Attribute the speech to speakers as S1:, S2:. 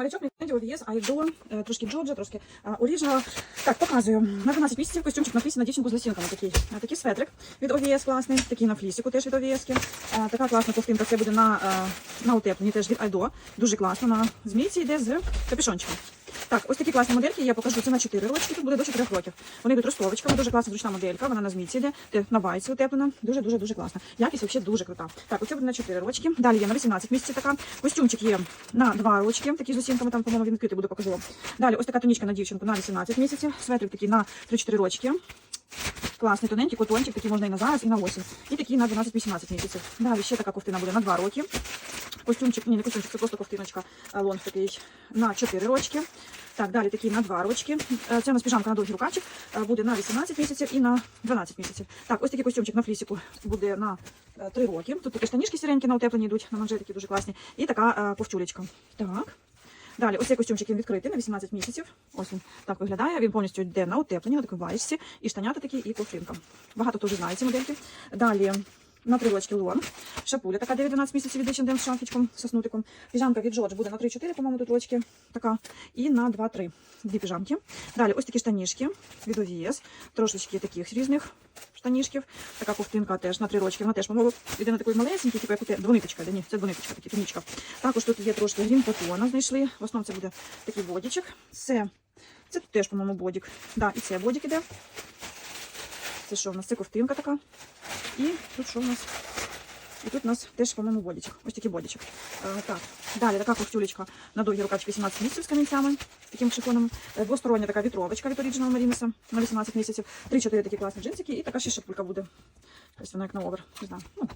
S1: Малючок мені Овієс, Айдо, е, трошки Джорджа, трошки Оріжа. Так, показую. На 12 місяців костюмчик на флісі на дівчинку з лисінками такий. Е, Такий светрик від Овієс класний, такий на флісіку теж від Овієски. Е, Така класна ковтинка, це буде на, е, на утепленні теж від Айдо. Дуже класно. На змійці йде з капюшончиком. Так, ось такі класні модельки, я покажу. Це на 4 рочки, тут буде до 4 років. Вони йдуть ростовочками, дуже класна зручна моделька, вона на змійці йде, де на байці утеплена. Дуже-дуже дуже класна. Якість взагалі дуже крута. Так, ось це буде на 4 рочки. Далі є на 18 місяців така. Костюмчик є на 2 рочки, такий з усінками, там, по-моєму, він відкритий буде покажу. Далі ось така тонічка на дівчинку на 18 місяців. Светрик такий на 3-4 рочки. Класний тоненький котончик, такий можна і на зараз, і на осінь. І такий на 12-18 місяців. Далі ще така ковтина буде на 2 роки. Костюмчик, ні, не костюмчик, це просто ковтиночка е, лонг такий на 4 рочки. Так, далі такий на 2 рочки. Е, Це у нас піжамка на довгий рукавчик, е, буде на 18 місяців і на 12 місяців. Так, ось такий костюмчик на флісіку буде на 3 роки. Тут такі штанішки сіренькі на утеплені йдуть, на манжетики дуже класні. І така ковчулечка. Так. Далі, ось цей костюмчик він відкритий на 18 місяців. Ось він так виглядає. Він повністю йде на утепленні, на такій ваєчці. І штанята такі, і ковтинка. Багато хто вже знає ці модельки. Далі на три рочки лон. Шапуля така 9-12 місяців від H&M з шафічком, соснутиком. Піжамка від Джордж буде на 3-4, по-моєму, тут рочки. Така. І на 2-3. Дві піжамки. Далі ось такі штанішки від OVS. Трошечки таких різних штанішків. Така ковтинка теж на три рочки. Вона теж, по-моєму, йде на такий малесенький, типу як двониточка. Да, ні, це двониточка, такі тунічка. Також тут є трошки грін котона знайшли. В основному це буде такий бодічок. Це, це теж, по-моєму, бодік. Да, і це бодік іде. Це що в нас? Це ковтинка така. І тут що в нас? І тут у нас теж, по-моєму, бодічок. Ось такий бодічок. Е, так, далі така ковтюлечка на довгі рукавчики 18 місяців з камінцями, таким шифоном. Е, Двостороння така вітровочка від Original Marines на 18 місяців. Три-чотири такі класні джинсики і така ще шапулька буде. Ось вона як на овер. Не знаю. Ну,